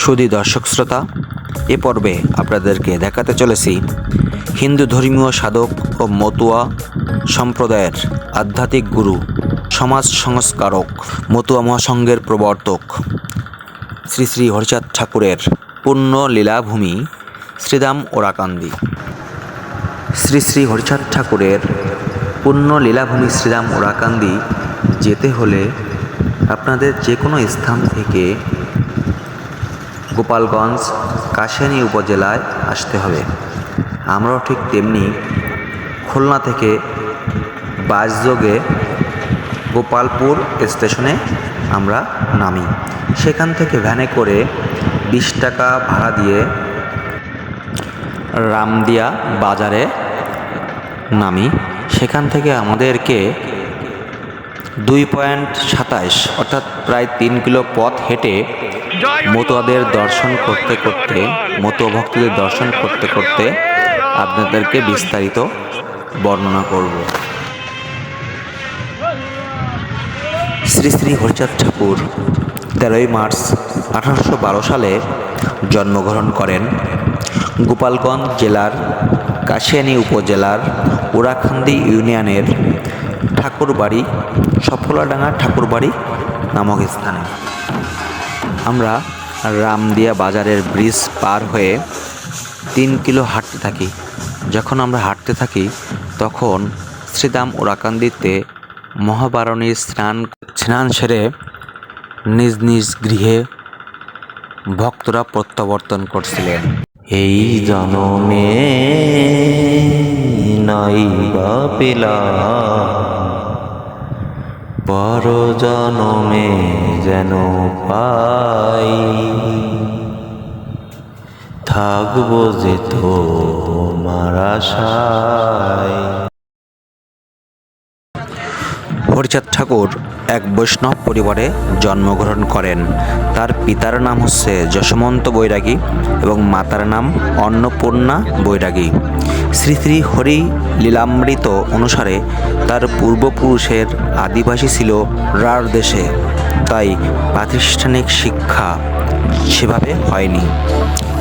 সুদী দর্শক শ্রোতা, এ পর্বে আপনাদেরকে দেখাতে চলেছি হিন্দু ধর্মীয় সাধক ও মতুয়া সম্প্রদায়ের আধ্যাত্মিক গুরু, সমাজ সংস্কারক, মতুয়া মহাসংঘের প্রবর্তক শ্রী শ্রী হরিচাঁদ ঠাকুরের পূর্ণ লীলাভূমি শ্রীদাম ওরাকান্দি। শ্রী শ্রী হরিচাঁদ ঠাকুরের পূর্ণ লীলাভূমি শ্রীরাম ওরাকান্দি যেতে হলে আপনাদের যে কোনো স্থান থেকে গোপালগঞ্জ কাশিয়ানী উপজেলায় আসতে হবে। আমরাও ঠিক তেমনি খুলনা থেকে বাসযোগে গোপালপুর স্টেশনে আমরা নামি। সেখান থেকে ভ্যানে করে বিশ টাকা ভাড়া দিয়ে রামদিয়া বাজারে নামি। সেখান থেকে আমাদেরকে দুই পয়েন্ট সাতাশ অর্থাৎ প্রায় তিন কিলো পথ হেঁটে মতুয়াদের দর্শন করতে করতে, মতুয়া ভক্তদের দর্শন করতে করতে আপনাদেরকে বিস্তারিত বর্ণনা করব। শ্রী শ্রী হরিচাঁদ ঠাকুর তেরোই মার্চ আঠারোশো বারো সালে জন্মগ্রহণ করেন। গোপালগঞ্জ জেলার কাশিয়ানী উপজেলার ওরাখান্দি ইউনিয়নের ঠাকুরবাড়ি, সফলাডাঙ্গা ঠাকুরবাড়ি নামক স্থানে। আমরা রামদিয়া বাজারের ব্রিজ পার হয়ে তিন কিলো হাঁটতে থাকি। যখন আমরা হাঁটতে থাকি, তখন শ্রীদাম ওরাকান্দিতে মহাবারণী স্নান স্নান সেরে নিজ নিজ গৃহে ভক্তরা প্রত্যাবর্তন করছিলেন। এই জনমে নাই বা পেলা পর জনমে যেন পাই। থাকব যে তো মারাশায় হরিচাঁদ ঠাকুর এক বৈষ্ণব পরিবারে জন্মগ্রহণ করেন। তার পিতার নাম হচ্ছে যশমন্ত বৈরাগী এবং মাতার নাম অন্নপূর্ণা বৈরাগী। শ্রী শ্রী হরি লীলামৃত অনুসারে তার পূর্বপুরুষের আদিবাসী ছিল রার দেশে, তাই প্রাতিষ্ঠানিক শিক্ষা সেভাবে হয়নি।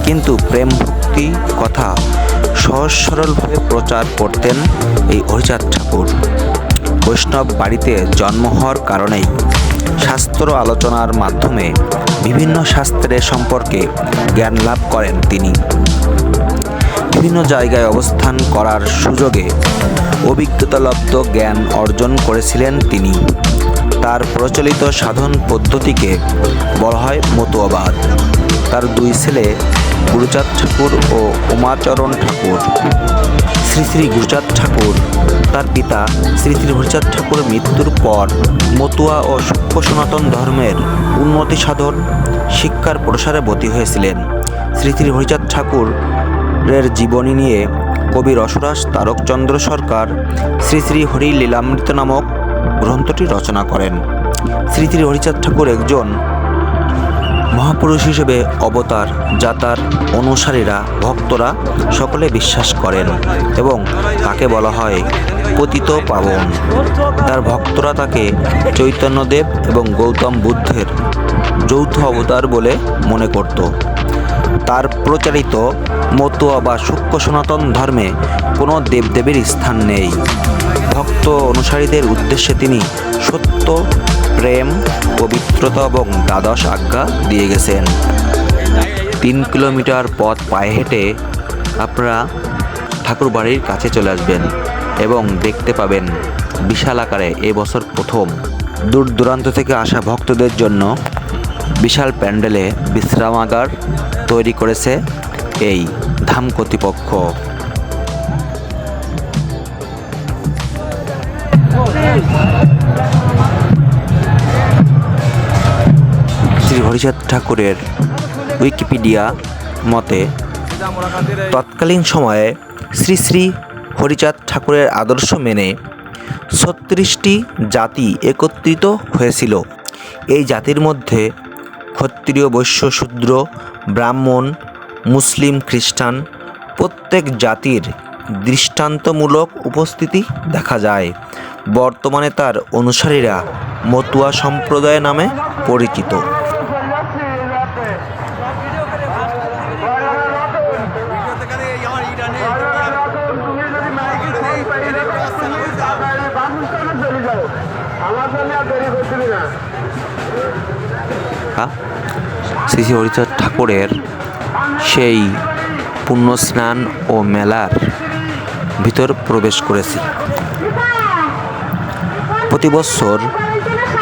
কিন্তু প্রেম ভক্তি কথা সহজ সরলভাবে প্রচার করতেন এই হরিচাঁদ ঠাকুর। বৈষ্ণব বাড়িতে জন্ম হওয়ার কারণেই শাস্ত্র আলোচনার মাধ্যমে বিভিন্ন শাস্ত্রের সম্পর্কে জ্ঞান লাভ করেন তিনি। বিভিন্ন জায়গায় অবস্থান করার সুযোগে অভিজ্ঞতালব্ধ জ্ঞান অর্জন করেছিলেন তিনি। তার প্রচলিত সাধন পদ্ধতিকে বলা হয় মতুয়াবাদ। তার দুই ছেলে গুরুচাঁদ ঠাকুর ও উমাচরণ ঠাকুর। শ্রী শ্রী গুরুচাঁদ ঠাকুর, তার পিতা শ্রী শ্রী হরিচাঁদ ঠাকুরের মৃত্যুর পর মতুয়া ও সূক্ষ্ম সনাতন ধর্মের উন্নতি সাধন শিক্ষার প্রসারে বতী হয়েছিলেন। শ্রী শ্রী হরিচাঁদ ঠাকুরের জীবনী নিয়ে কবি রসরাস তারকচন্দ্র সরকার শ্রী শ্রী হরি লীলামৃত নামক গ্রন্থটি রচনা করেন। শ্রী শ্রী হরিচাঁদ ঠাকুর একজন মহাপুরুষ হিসেবে অবতার যা তার অনুসারীরা, ভক্তরা সকলে বিশ্বাস করেন এবং তাকে বলা হয় পতিত পাবন। তার ভক্তরা তাকে চৈতন্যদেব এবং গৌতম বুদ্ধের যৌথ অবতার বলে মনে করত। তার প্রচারিত মতুয়া বা সূক্ষ্ম সনাতন ধর্মে কোনো দেবদেবীর স্থান নেই। ভক্ত অনুসারীদের উদ্দেশ্যে তিনি সত্য প্রেম, পবিত্রতা এবং দ্বাদশ আজ্ঞা দিয়ে গেছেন। তিন কিলোমিটার পথ পায়ে হেঁটে আপনারা ঠাকুর বাড়ির কাছে চলে আসবেন এবং দেখতে পাবেন বিশাল আকারে এবছর প্রথম। দূর দূরান্ত থেকে আসা ভক্তদের জন্য বিশাল প্যান্ডেলে বিশ্রামাগার তৈরি করেছে এই ধাম কর্তৃপক্ষ। হরিচাঁদ ঠাকুরের উইকিপিডিয়া মতে, তৎকালীন সময়ে শ্রী শ্রী হরিচাঁদ ঠাকুরের আদর্শ মেনে ছত্রিশটি জাতি একত্রিত হয়েছিল। এই জাতির মধ্যে ক্ষত্রিয়, বৈশ্য, শূদ্র, ব্রাহ্মণ, মুসলিম, খ্রিস্টান প্রত্যেক জাতির দৃষ্টান্তমূলক উপস্থিতি দেখা যায়। বর্তমানে তার অনুসারীরা মতুয়া সম্প্রদায় নামে পরিচিত। শ্রী শ্রী হরিচাঁদ ঠাকুরের সেই পুণ্য স্নান ও মেলার ভিতর প্রবেশ করেছি। প্রতি বছর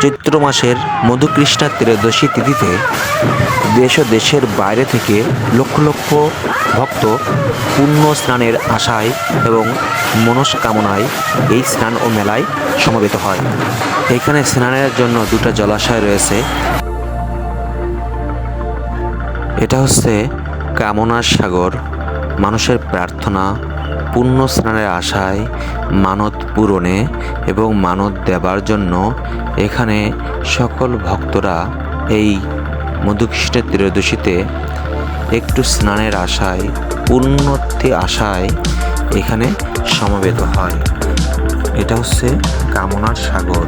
চৈত্র মাসের মধুকৃষ্ণা ত্রয়োদশী তিথিতে দেশ ও দেশের বাইরে থেকে লক্ষ লক্ষ ভক্ত পুণ্য স্নানের আশায় এবং মনস্কামনায় এই স্নান ও মেলায় সমবেত হয়। এখানে স্নানের জন্য দুটো জলাশয় রয়েছে। এটা হচ্ছে কামনার সাগর, মানুষের প্রার্থনা, পূর্ণ স্নানের আশায় মানত পূরণে এবং মানত দেবার জন্য এখানে সকল ভক্তরা এই মধুকৃষ্ণ ত্রয়োদশীতে একটু স্নানের আশায় পুণ্যতি আশায় এখানে সমবেত হয়। এটা হচ্ছে কামনার সাগর।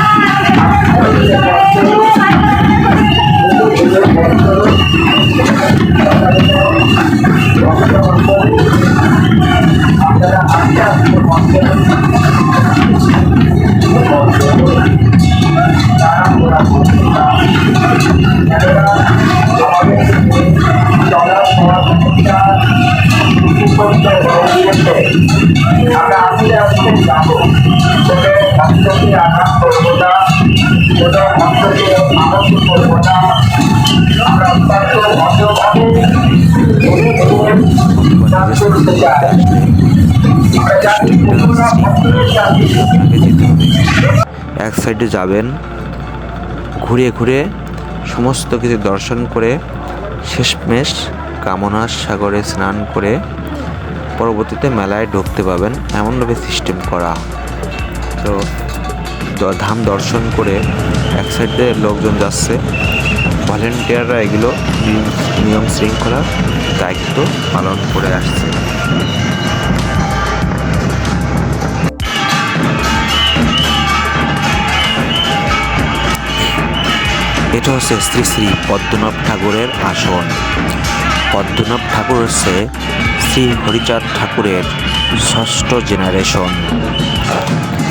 এক সাইডে যাবেন ঘুরে ঘুরে সমস্ত কিছু দর্শন করে, শেষমেশ কামনার সাগরে স্নান করে পরবর্তীতে মেলায় ঢুকতে পাবেন। এমনভাবে সিস্টেম করা। তো ধাম দর্শন করে এক সাইডে লোকজন যাচ্ছে। ভলেন্টিয়াররা এগুলো নিয়ম- শৃঙ্খলার দায়িত্ব পালন করে আসছে। হচ্ছে শ্রী শ্রী পদ্মনাভ ঠাকুরের আসন। পদ্মনাভ ঠাকুর হচ্ছে শ্রী হরিচাঁদ ঠাকুরের ষষ্ঠ জেনারেশন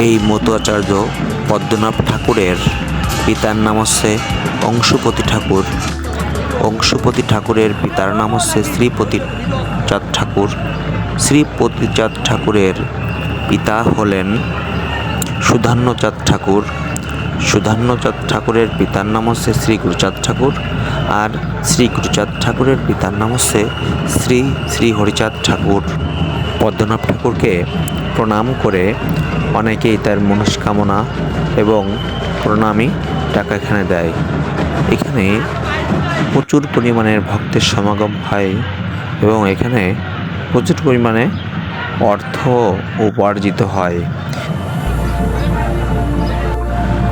এই মতুয়াচার্য পদ্মনাভ ঠাকুরের পিতার নাম হচ্ছে অংশুপতি ঠাকুর। অংশুপতি ঠাকুরের পিতার নাম হচ্ছে শ্রীপতি চাঁদ ঠাকুর। শ্রীপতিচাঁদ ঠাকুরের পিতা হলেন সুধান্যচাঁদ ঠাকুর। সুধান্যচাঁদ ঠাকুরের পিতার নাম হচ্ছে শ্রী গুরুচাঁদ ঠাকুর আর শ্রী গুরুচাঁদ ঠাকুরের পিতার নাম হচ্ছে শ্রী শ্রী হরিচাঁদ ঠাকুর। পদ্মনাভ ঠাকুরকে প্রণাম করে অনেকেই তার মনস্কামনা এবং প্রণামী টাকা এখানে দেয়। এখানে প্রচুর পরিমাণের ভক্তের সমাগম হয় এবং এখানে প্রচুর পরিমাণে অর্থ উপার্জিত হয়।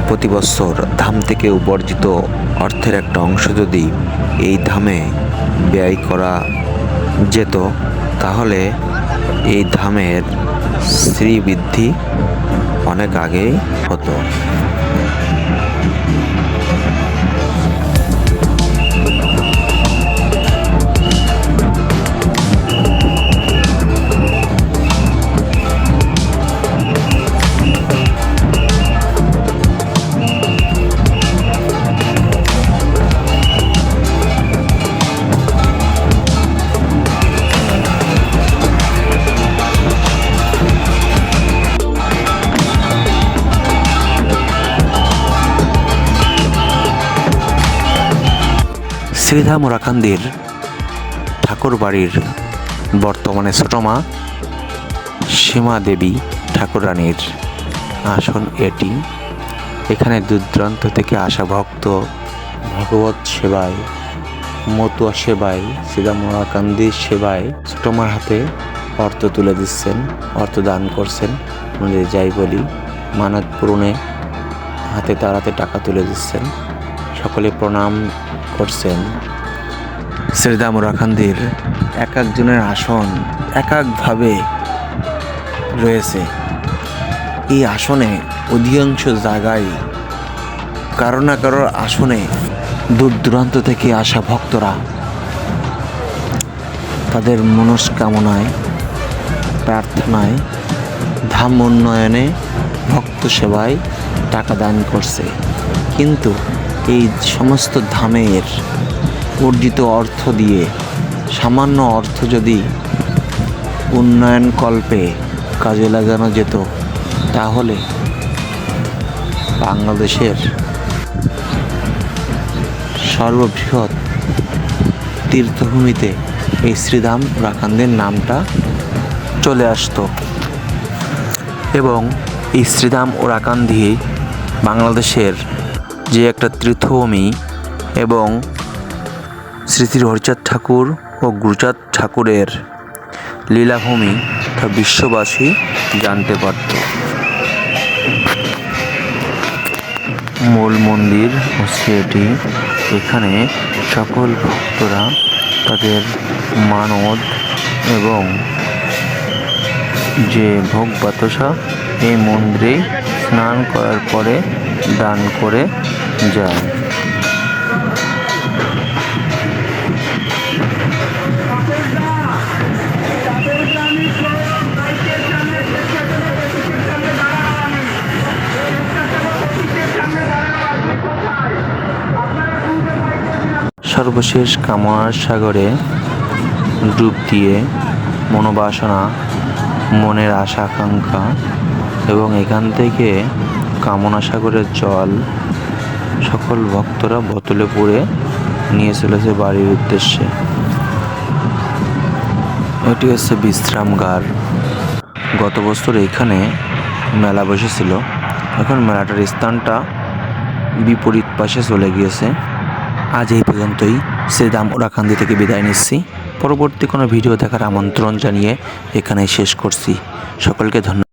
প্রতি বছর ধাম থেকে উপার্জিত অর্থের একটা অংশ যদি এই ধামে ব্যয় করা যেত, তাহলে এই ধামের শ্রীবৃদ্ধি অনেক আগেই হতো। শ্রীধাম ওরাকান্দির ঠাকুর বাড়ির বর্তমানে ছোট মা সীমা দেবী ঠাকুরানীর আসন এটি। এখানে দূরদূরান্ত থেকে আসা ভক্ত ভগবত সেবায়, মতুয়া সেবায় শ্রীধাম ওরাকান্দির সেবায় ছোটমার হাতে অর্থ তুলে দিচ্ছেন, অর্থ দান করছেন। আমাদের যাই বলি, মানত পূরণে হাতে তার হাতে টাকা তুলে দিচ্ছেন। সকলে প্রণাম করছেন। শ্রীদাম রাখান্দির এক একজনের আসন এক একভাবে রয়েছে। এই আসনে অধিকাংশ জায়গায় কারও না কারোর আসনে দূর দূরান্ত থেকে আসা ভক্তরা। তাদের মনস্কামনায়, প্রার্থনায়, ধাম উন্নয়নে ভক্ত সেবায় টাকা দান করছে। কিন্তু এই সমস্ত ধামের অর্জিত অর্থ দিয়ে, সামান্য অর্থ যদি উন্নয়ন কল্পে কাজে লাগানো যেত, তাহলে বাংলাদেশের সর্ববৃহৎ তীর্থভূমিতে এই শ্রীধাম রাখানদের নামটা চলে আসতো। এবং এই শ্রীধাম ওরাকান্দি বাংলাদেশের যে একটা তীর্থভূমি এবং শ্রী শ্রী হরিচাঁদ ঠাকুর ও গুরুচাঁদ ঠাকুরের লীলাভূমি তা বিশ্ববাসী জানতে পারত। মূল মন্দির হচ্ছে এটি এখানে সকল ভক্তরা তাদের মানদ এবং যে ভোগ বাতসা এই মন্দিরে স্নান করার পরে দান করে যায় সর্বশেষ কামনার সাগরে ডুব দিয়ে মনোবাসনা, মনের আশা আকাঙ্ক্ষা এবং এখান থেকে কামনা সাগরের জল সকল ভক্তরা বোতলে পুরে নিয়ে চলেছে বাড়ির উদ্দেশ্যে। এটি হচ্ছে বিশ্রামগার গত বছর এখানে মেলা বসেছিল। এখন মেলাটার স্থানটা বিপরীত পাশে চলে গিয়েছে। আজ এই পর্যন্তই। শ্রীদাম ওরাকান্দি থেকে বিদায় নিচ্ছি। পরবর্তী কোনো ভিডিও দেখার আমন্ত্রণ জানিয়ে এখানে শেষ করছি। সকলকে ধন্যবাদ।